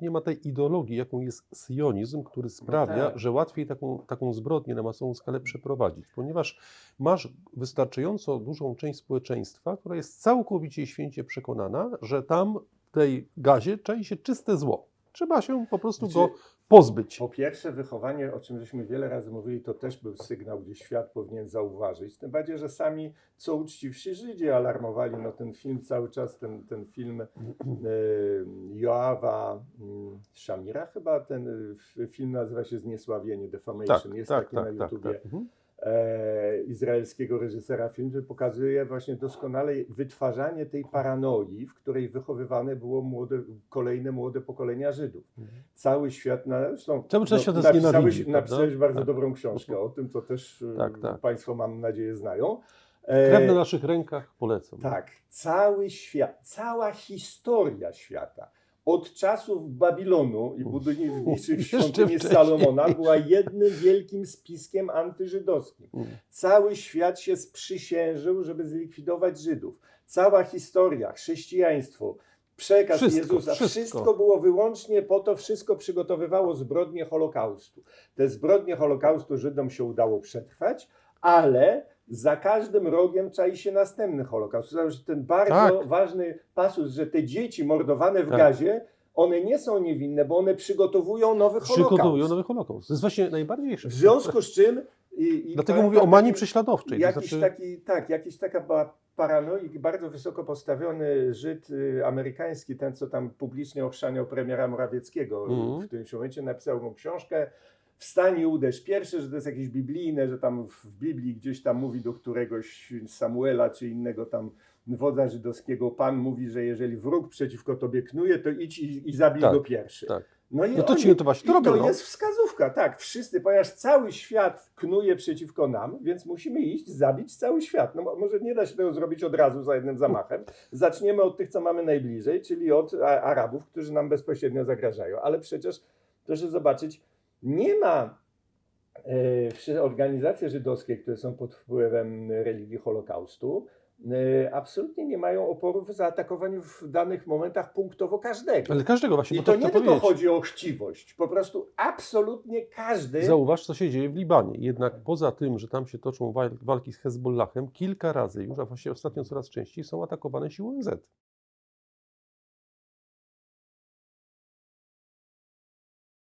Nie ma tej ideologii, jaką jest sionizm, który sprawia, tak. że łatwiej taką, taką zbrodnię na masową skalę przeprowadzić, ponieważ masz wystarczająco dużą część społeczeństwa, która jest całkowicie i święcie przekonana, że tam w tej gazie czai się czyste zło. Trzeba się po prostu go pozbyć. Po pierwsze, wychowanie, o czym żeśmy wiele razy mówili, to też był sygnał, gdzie świat powinien zauważyć. Tym bardziej, że sami co uczciwsi Żydzi alarmowali, no ten film cały czas, ten, ten film e, Joawa mm, Szamira chyba, ten f- film nazywa się Zniesławienie, Defamation, jest taki na YouTubie. Mhm. E, izraelskiego reżysera film, który pokazuje właśnie doskonale wytwarzanie tej paranoi, w której wychowywane było młode, kolejne młode pokolenia Żydów. Mhm. Cały świat, na, zresztą Cały czas świat napisałeś, nienawidzi, napisałeś bardzo Tak. dobrą książkę o tym, to też e, Tak, tak. Państwo mam nadzieję znają. E, Krew na naszych rękach polecam. tak, cały świat, cała historia świata. Od czasów Babilonu i budowniczych świątyni. Salomona była jednym wielkim spiskiem antyżydowskim. Mm. Cały świat się sprzysiężył, żeby zlikwidować Żydów. Cała historia, chrześcijaństwo, przekaz Wszystko, Jezusa, wszystko. wszystko. było wyłącznie po to, wszystko przygotowywało zbrodnie Holokaustu. Te zbrodnie Holokaustu Żydom się udało przetrwać, ale za każdym rogiem czai się następny Holokaust. To znaczy ten bardzo Tak. ważny pasus, że te dzieci mordowane w Tak. gazie, one nie są niewinne, bo one przygotowują nowy Holokaust. Przygotowują nowy Holokaust. To jest właśnie najbardziej W związku z czym... I, i Dlatego mówię o taki- manii prześladowczej. To Jakiś znaczy, taki, tak, jakiś taka paranoik, bardzo wysoko postawiony Żyd y, amerykański, ten co tam publicznie ochrzaniał premiera Morawieckiego Mhm. w którymś momencie, napisał mu książkę Wstań i uderz pierwszy, że to jest jakieś biblijne, że tam w Biblii gdzieś tam mówi do któregoś Samuela czy innego tam wodza żydowskiego, Pan mówi, że jeżeli wróg przeciwko tobie knuje, to idź i, i zabij Tak, go pierwszy. tak. No, i No to oni- ci to właśnie to robią. to no. jest wskazówka, tak. Wszyscy, ponieważ cały świat knuje przeciwko nam, więc musimy iść, zabić cały świat. No mo- może nie da się tego zrobić od razu za jednym zamachem. Zaczniemy od tych, co mamy najbliżej, czyli od Arabów, którzy nam bezpośrednio zagrażają. Ale przecież proszę zobaczyć, nie ma e, organizacje żydowskie, które są pod wpływem religii Holokaustu, e, absolutnie nie mają oporu w zaatakowaniu w danych momentach punktowo każdego. Ale każdego właśnie, I to to nie tylko powiedzieć. chodzi o chciwość, po prostu absolutnie każdy. Zauważ, co się dzieje w Libanie. Jednak poza tym, że tam się toczą wal- walki z Hezbollahem, kilka razy już, a właściwie ostatnio coraz częściej, są atakowane siły ONZ.